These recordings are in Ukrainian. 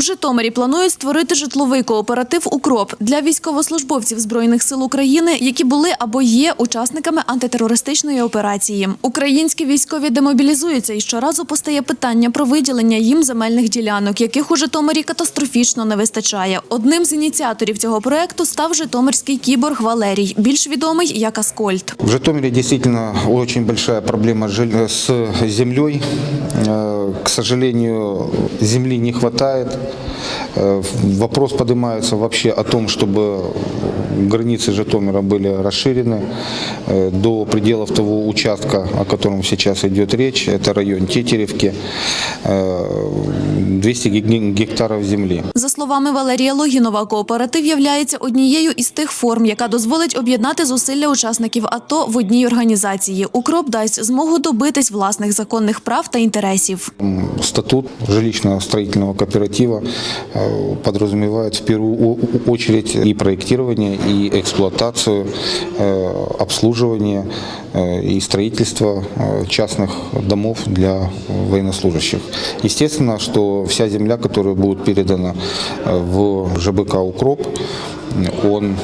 У Житомирі планують створити житловий кооператив Укроп для військовослужбовців збройних сил України, які були або є учасниками антитерористичної операції. Українські військові демобілізуються, і щоразу постає питання про виділення їм земельних ділянок, яких у Житомирі катастрофічно не вистачає. Одним з ініціаторів цього проекту став житомирський кіборг Валерій, більш відомий як Аскольд. В Житомире действительно очень большая проблема с землей. Э, К сожалению, земли не хватает. Э, Вопрос поднимается вообще о том, чтобы границы Житомира были расширены э, до пределов того участка, о котором сейчас идет речь. Это район Тетеревки. Э, 200 ге- гектаров земли. За словами Валерія Логінова, кооператив являється однією із тих форм, яка дозволить об'єднати зусилля учасників АТО в одній організації. Укроп дасть змогу добитись власних законних прав та інтересів. М, Статут жилищного строительного кооператива э, подразумевает в первую о- очередь и проектирование, и эксплуатацию, э, обслуживание э, и строительство э, частных домов для военнослужащих. Естественно, что вся земля, которая будет передана э, в ЖБК «Укроп», он,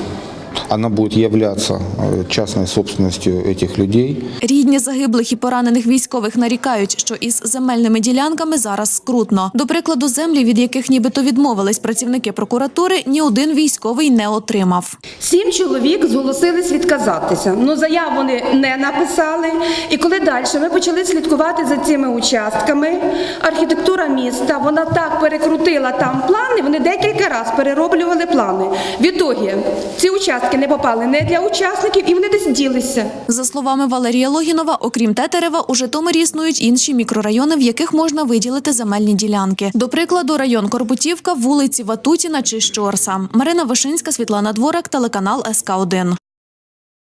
она будет являться э, частной собственностью этих людей. Рідні загиблих і поранених військових нарікають, що із земельними ділянками зараз скрутно. До прикладу, землі, від яких нібито відмовились працівники прокуратури, ні один військовий не отримав. Сім чоловік зголосились відказатися. Ну заяв вони не написали. І коли далі ми почали слідкувати за цими участками, архітектура міста вона так перекрутила там плани. Вони декілька разів перероблювали плани. Відтоді ці участки не попали не для учасників, і вони десь ділися. За словами Валерія Логінова, окрім Тетерева, у Житомирі існують інші мікрорайони, в яких можна виділити земельні ділянки. До прикладу, район Корбутівка, вулиці Ватутіна чи Щорса. Марина Вишинська, Світлана Дворак, телеканал СК 1